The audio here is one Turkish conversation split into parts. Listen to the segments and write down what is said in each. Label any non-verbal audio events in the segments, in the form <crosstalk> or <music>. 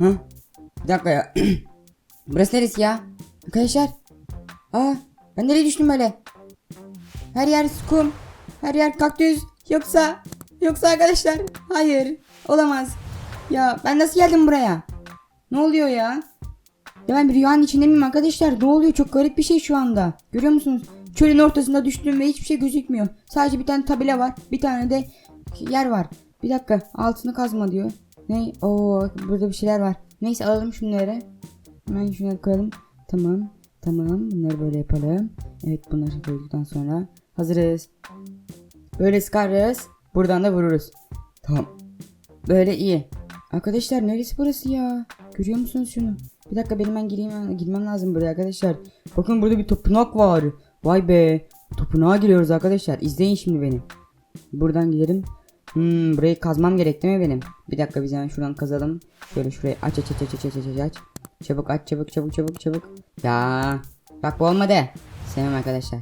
Hı? Bir dakika ya. <clears throat> Burası neresi ya? Arkadaşlar. Aa ben nereye düştüm böyle? Her yer kum. Her yer kaktüs. Yoksa yoksa arkadaşlar. Hayır. Olamaz. Ya ben nasıl geldim buraya? Ne oluyor ya? Ya ben bir rüyanın içinde miyim arkadaşlar? Ne oluyor? Çok garip bir şey şu anda. Görüyor musunuz? Çölün ortasında düştüm ve hiçbir şey gözükmüyor. Sadece bir tane tabela var. Bir tane de yer var. Bir dakika. Altını kazma diyor. Ne? Oo burada bir şeyler var. Neyse alalım şunları. Hemen şunları koyalım. Tamam. Tamam. Bunları böyle yapalım. Evet bunları koyduktan sonra hazırız. Böyle sıkarız. Buradan da vururuz. Tamam. Böyle iyi. Arkadaşlar neresi burası ya? Görüyor musunuz şunu? Bir dakika benim ben gireyim, girmem lazım buraya arkadaşlar. Bakın burada bir tapınak var. Vay be. Tapınağa giriyoruz arkadaşlar. İzleyin şimdi beni. Buradan gidelim. Hmm, burayı kazmam gerek değil mi benim? Bir dakika biz hemen şuradan kazalım. Şöyle şurayı aç aç aç aç aç aç aç aç. Çabuk aç çabuk çabuk çabuk çabuk. Ya bak bu olmadı. Sevmem arkadaşlar.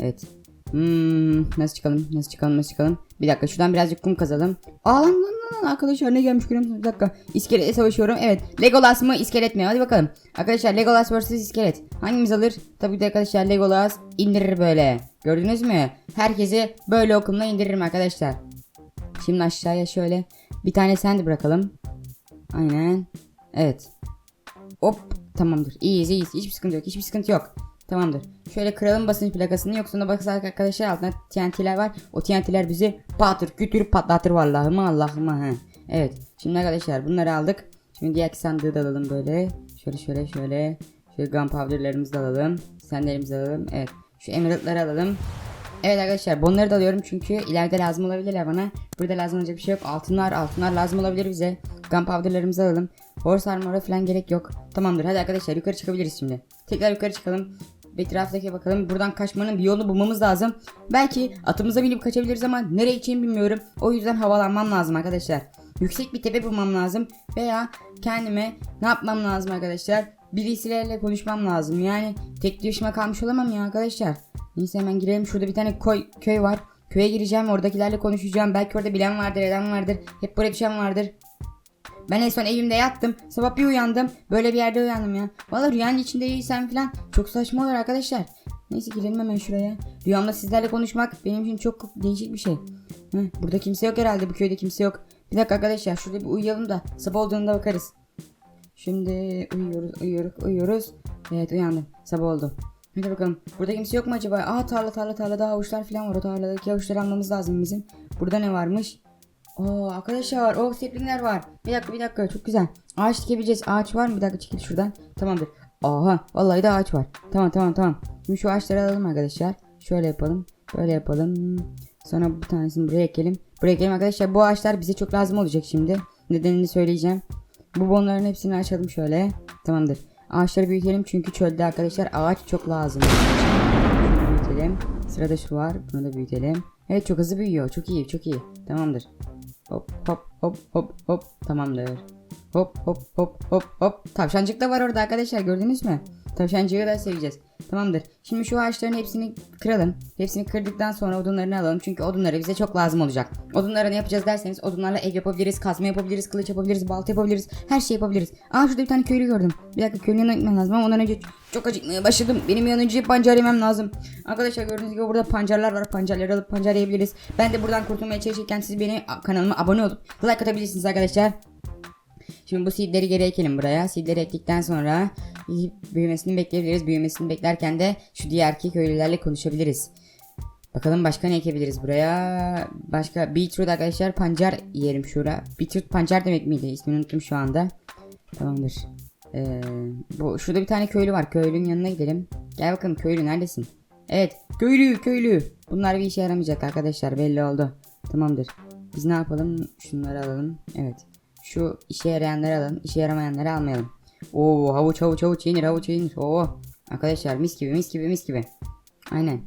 Evet. Hmm, nasıl çıkalım nasıl çıkalım nasıl çıkalım. Bir dakika şuradan birazcık kum kazalım. Aa lan lan lan arkadaşlar ne gelmiş görüyor? Bir dakika. İskeletle savaşıyorum. Evet. Legolas mı iskelet mi? Hadi bakalım. Arkadaşlar Legolas vs iskelet. Hangimiz alır? Tabii ki arkadaşlar Legolas indirir böyle. Gördünüz mü? Herkesi böyle okumla indiririm arkadaşlar. Şimdi aşağıya şöyle bir tane sand bırakalım. Aynen. Evet. Hop tamamdır. İyiyiz iyiyiz. Hiçbir sıkıntı yok. Hiçbir sıkıntı yok. Tamamdır. Şöyle kıralım basınç plakasını yoksa ona bakırsak arkadaşlar altında TNT'ler var. O TNT'ler bizi patır kütür patlatır vallahi mı Allah'ıma he. Evet. Şimdi arkadaşlar bunları aldık. Şimdi diğer sandığı da alalım böyle. Şöyle şöyle şöyle. Şöyle gunpowder'larımızı da alalım. Sandalyelerimizi alalım. Evet. Şu emerald'ları alalım. Evet arkadaşlar bunları da alıyorum çünkü ileride lazım olabilirler bana. Burada lazım olacak bir şey yok. Altınlar altınlar lazım olabilir bize. Gunpowder'larımızı alalım. Horse armor'a falan gerek yok. Tamamdır hadi arkadaşlar yukarı çıkabiliriz şimdi. Tekrar yukarı çıkalım. Etraftaki bakalım. Buradan kaçmanın bir yolunu bulmamız lazım. Belki atımıza binip kaçabiliriz ama nereye gideceğimi bilmiyorum. O yüzden havalanmam lazım arkadaşlar. Yüksek bir tepe bulmam lazım. Veya kendime ne yapmam lazım arkadaşlar. Birisiyle konuşmam lazım. Yani tek başıma kalmış olamam ya arkadaşlar. Neyse hemen girelim. Şurada bir tane koy, köy var. Köye gireceğim. Oradakilerle konuşacağım. Belki orada bilen vardır, eden vardır. Hep buraya düşen vardır. Ben en son evimde yattım. Sabah bir uyandım. Böyle bir yerde uyandım ya. Valla rüyanın içinde değilsem falan çok saçma olur arkadaşlar. Neyse girelim hemen şuraya. Rüyamda sizlerle konuşmak benim için çok değişik bir şey. Heh, burada kimse yok herhalde. Bu köyde kimse yok. Bir dakika arkadaşlar şurada bir uyuyalım da sabah olduğunda bakarız. Şimdi uyuyoruz, uyuyoruz, uyuyoruz. Evet uyandım. Sabah oldu. Hadi bakalım. Burada kimse yok mu acaba? Aa tarla tarla tarlada havuçlar falan var. O tarladaki havuçları almamız lazım bizim. Burada ne varmış? Oo arkadaşlar o saplingler var. Bir dakika bir dakika çok güzel. Ağaç dikebileceğiz. Ağaç var mı? Bir dakika çekil şuradan. Tamamdır. Aha vallahi de ağaç var. Tamam tamam tamam. Şimdi şu ağaçları alalım arkadaşlar. Şöyle yapalım. Böyle yapalım. Sonra bir tanesini buraya ekelim. Buraya ekelim arkadaşlar. Bu ağaçlar bize çok lazım olacak şimdi. Nedenini söyleyeceğim. Bu bonların hepsini açalım şöyle. Tamamdır. Ağaçları büyütelim çünkü çölde arkadaşlar ağaç çok lazım. Büyütelim. Sırada şu var. Bunu da büyütelim. Evet çok hızlı büyüyor. Çok iyi çok iyi. Tamamdır. Hop hop hop hop hop. Tamamdır. Hop hop hop hop hop. Tavşancık da var orada arkadaşlar gördünüz mü? Tavşancığı da seveceğiz. Tamamdır. Şimdi şu ağaçların hepsini kıralım. Hepsini kırdıktan sonra odunlarını alalım. Çünkü odunları bize çok lazım olacak. Odunları ne yapacağız derseniz odunlarla ev yapabiliriz, kazma yapabiliriz, kılıç yapabiliriz, balta yapabiliriz. Her şey yapabiliriz. Aa şurada bir tane köylü gördüm. Bir dakika köylünün yanına gitmem lazım ama ondan önce çok acıkmaya başladım. Benim bir an önce pancar yemem lazım. Arkadaşlar gördüğünüz gibi burada pancarlar var. Pancarları alıp pancar yiyebiliriz. Ben de buradan kurtulmaya çalışırken siz beni kanalıma abone olup like atabilirsiniz arkadaşlar. Şimdi bu seedleri geri ekelim buraya. Seedleri ektikten sonra büyümesini bekleyebiliriz. Büyümesini beklerken de şu diğerki köylülerle konuşabiliriz. Bakalım başka ne ekebiliriz buraya? Başka beetroot arkadaşlar pancar yiyelim şura. Beetroot pancar demek miydi? İsmini unuttum şu anda. Tamamdır. Ee, bu şurada bir tane köylü var. Köylünün yanına gidelim. Gel bakalım köylü neredesin? Evet köylü köylü. Bunlar bir işe yaramayacak arkadaşlar belli oldu. Tamamdır. Biz ne yapalım? Şunları alalım. Evet. Şu işe yarayanları alalım. işe yaramayanları almayalım. Oo havuç havuç havuç yenir havuç yenir. Oo. Arkadaşlar mis gibi mis gibi mis gibi. Aynen.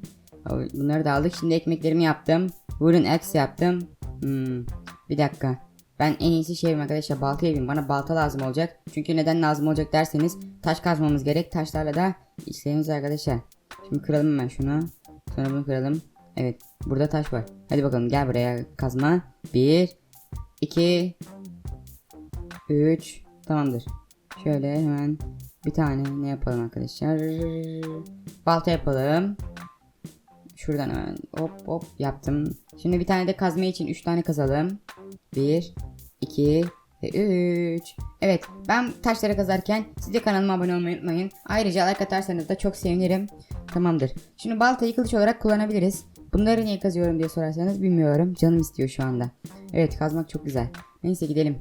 Bunları da aldık. Şimdi ekmeklerimi yaptım. Wooden axe yaptım. Hmm. Bir dakika. Ben en iyisi şey arkadaşlar balta yapayım. Bana balta lazım olacak. Çünkü neden lazım olacak derseniz taş kazmamız gerek. Taşlarla da işlerimiz arkadaşlar. Şimdi kıralım hemen şunu. Sonra bunu kıralım. Evet. Burada taş var. Hadi bakalım gel buraya kazma. 1 2 3 Tamamdır. Şöyle hemen bir tane ne yapalım arkadaşlar? Balta yapalım. Şuradan hemen hop hop yaptım. Şimdi bir tane de kazma için 3 tane kazalım. 1, 2 ve 3. Evet ben taşları kazarken siz de kanalıma abone olmayı unutmayın. Ayrıca like atarsanız da çok sevinirim. Tamamdır. Şimdi baltayı kılıç olarak kullanabiliriz. Bunları niye kazıyorum diye sorarsanız bilmiyorum. Canım istiyor şu anda. Evet kazmak çok güzel. Neyse gidelim.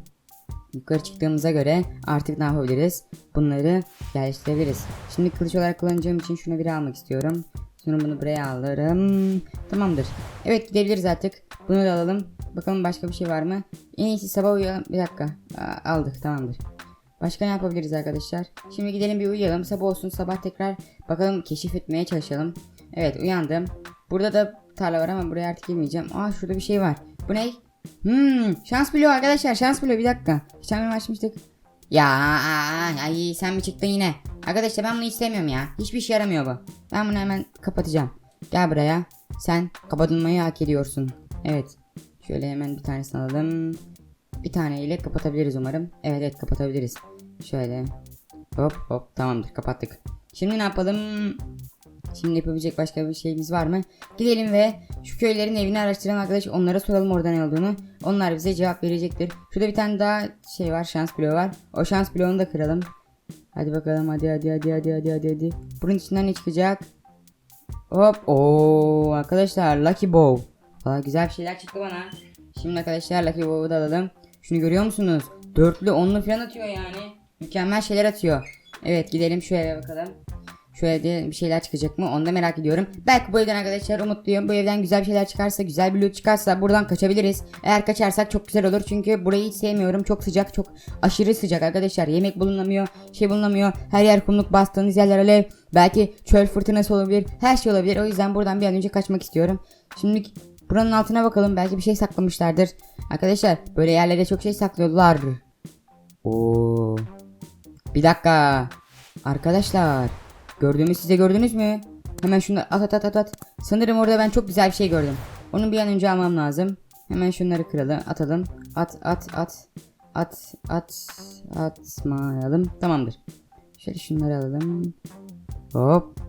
Yukarı çıktığımıza göre artık ne yapabiliriz? Bunları yerleştirebiliriz. Şimdi kılıç olarak kullanacağım için şunu bir almak istiyorum. Sonra bunu buraya alırım. Tamamdır. Evet gidebiliriz artık. Bunu da alalım. Bakalım başka bir şey var mı? En iyisi sabah uyuyalım. Bir dakika. Aldık tamamdır. Başka ne yapabiliriz arkadaşlar? Şimdi gidelim bir uyuyalım. Sabah olsun sabah tekrar bakalım keşif etmeye çalışalım. Evet uyandım. Burada da tarla var ama buraya artık girmeyeceğim. Aa şurada bir şey var. Bu ne? Hmm, şans bloğu arkadaşlar şans bloğu bir dakika. Geçen bölüm açmıştık. Ya ay sen mi çıktın yine? Arkadaşlar ben bunu istemiyorum ya. Hiçbir işe yaramıyor bu. Ben bunu hemen kapatacağım. Gel buraya. Sen kapatılmayı hak ediyorsun. Evet. Şöyle hemen bir tanesini alalım. Bir tane ile kapatabiliriz umarım. Evet evet kapatabiliriz. Şöyle. Hop hop tamamdır kapattık. Şimdi ne yapalım? Şimdi yapabilecek başka bir şeyimiz var mı? Gidelim ve şu köylerin evini araştıran arkadaş onlara soralım orada ne olduğunu. Onlar bize cevap verecektir. Şurada bir tane daha şey var şans bloğu var. O şans bloğunu da kıralım. Hadi bakalım hadi hadi hadi hadi hadi hadi hadi. Bunun içinden ne çıkacak? Hop o arkadaşlar Lucky Bow. Valla güzel bir şeyler çıktı bana. Şimdi arkadaşlar Lucky Bow'u da alalım. Şunu görüyor musunuz? Dörtlü onlu falan atıyor yani. Mükemmel şeyler atıyor. Evet gidelim şu eve bakalım. Şu evde bir şeyler çıkacak mı onu da merak ediyorum. Belki bu evden arkadaşlar umutluyum. Bu evden güzel bir şeyler çıkarsa, güzel bir loot çıkarsa buradan kaçabiliriz. Eğer kaçarsak çok güzel olur. Çünkü burayı hiç sevmiyorum. Çok sıcak, çok aşırı sıcak arkadaşlar. Yemek bulunamıyor, şey bulunamıyor. Her yer kumluk bastığınız yerler alev. Belki çöl fırtınası olabilir. Her şey olabilir. O yüzden buradan bir an önce kaçmak istiyorum. Şimdi buranın altına bakalım. Belki bir şey saklamışlardır. Arkadaşlar böyle yerlere çok şey saklıyorlar. Oo. Bir dakika. Arkadaşlar. Gördüğümü size gördünüz mü? Hemen şunları at at at at. Sanırım orada ben çok güzel bir şey gördüm. Onu bir an önce almam lazım. Hemen şunları kıralım, atalım. At at at. At at atmayalım. Tamamdır. Şöyle şunları alalım. Hop.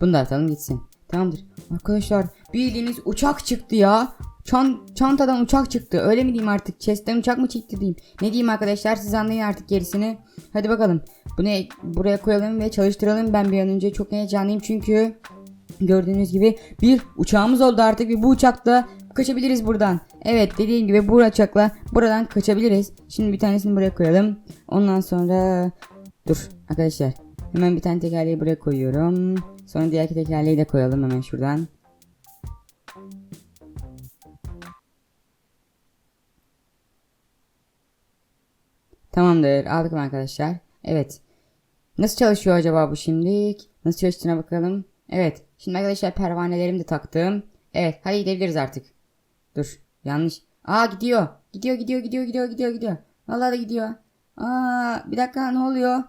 Bunu da atalım gitsin. Tamamdır. Arkadaşlar bildiğiniz uçak çıktı ya. Çan, çantadan uçak çıktı. Öyle mi diyeyim artık? Chest'ten uçak mı çıktı diyeyim. Ne diyeyim arkadaşlar siz anlayın artık gerisini. Hadi bakalım. Bunu buraya koyalım ve çalıştıralım. Ben bir an önce çok heyecanlıyım çünkü gördüğünüz gibi bir uçağımız oldu artık ve bu uçakla kaçabiliriz buradan. Evet dediğim gibi bu uçakla buradan kaçabiliriz. Şimdi bir tanesini buraya koyalım. Ondan sonra dur arkadaşlar. Hemen bir tane tekerleği buraya koyuyorum. Sonra diğer tekerleği de koyalım hemen şuradan. Tamamdır aldık mı arkadaşlar? Evet. Nasıl çalışıyor acaba bu şimdi? Nasıl çalıştığına bakalım. Evet. Şimdi arkadaşlar pervanelerimi de taktım. Evet hadi gidebiliriz artık. Dur yanlış. Aa gidiyor. Gidiyor gidiyor gidiyor gidiyor gidiyor gidiyor. Vallahi da gidiyor. Aa bir dakika ne oluyor?